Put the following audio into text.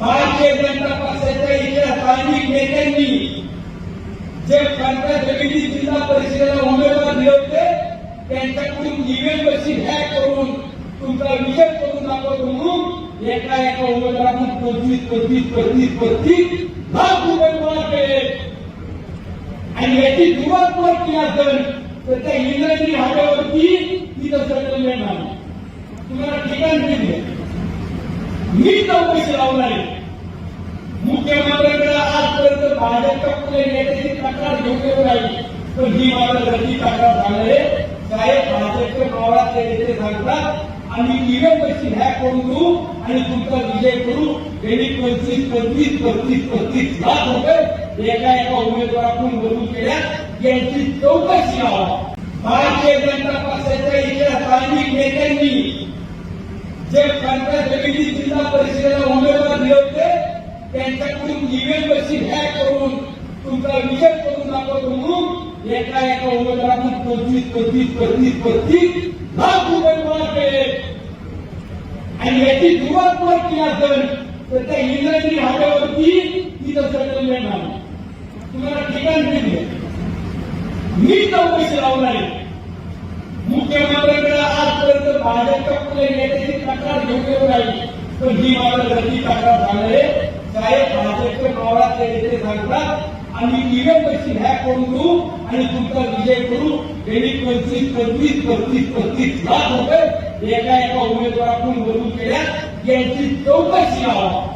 भारतीय जनता पक्षाच्या इथल्या स्थानिक नेत्यांनी. जे पंचायत समिती जिल्हा परिषदेला उमेदवार दिले त्यांच्याकडून ईव्हीएम मशीन हॅक करून तुमचा विजय करून दाखवतो म्हणून एका एका उमेदवारातून पंचवीस पंचवीस पस्तीस पस्तीस लाख रुपये गोळा केले. आणि याची सुरुवात कोण केली असेल तर त्या इंग्रजी हातावरती तिथं तुम्हाला ठिकाण दिले. मी चौकशी लावणार आहे मुख्यमंत्र्यांकडे आजपर्यंत भाजपच्या कुठल्या नेत्याची तक्रार घेऊन नाही. राहिली पण ही मात्र गती तक्रार झाली आहे साहेब भाजपच्या गावातले नेते सांगतात आणि ईव्हीएम मशीन हॅक करून देऊ आणि तुमचा विजय करू? त्यांनी पंचवीस पंचवीस पंचवीस पंचवीस लाख रुपये एका एका उमेदवारातून वरून केल्या. यांची चौकशी लावा. भारतीय जनता पक्षाच्या इथल्या स्थानिक नेत्यांनी जे पंचायत समिती जिल्हा परिषदेला उमेदवार दिले होते त्यांच्याकडून ईव्हीएम मशीन हॅक करून तुमचा विजय करून दाखवतो म्हणून एका एका उमेदवारातून पंचवीस पंचवीस पंचवीस पंचवीस लाख रुपये गोळा केले आणि याची सुरुवात कोण केली असेल तर त्या इंग्रजी हातावरती तिथं सेटलमेंट झालं तुम्हाला ठिकाण दिले. मी चौकशी लावणार आहे मुख्यमंत्र्यांकडे आजपर्यंत भाजपच्या पुढे नेत्याची तक्रार घेऊन येऊ राहिली पण ही मात्र गती तक्रार झाली आहे? भाजपचे भाजपच्या गावातले नेते सांगतात आम्ही ईव्हीएम पैसे ह्या करून देऊ आणि तुमचा विजय करू. त्यांनी पंचवीस पंचवीस पस्तीस पस्तीस लाख रुपये एका एका उमेदवाराकडून वरून केल्या यांची चौकशी लावा.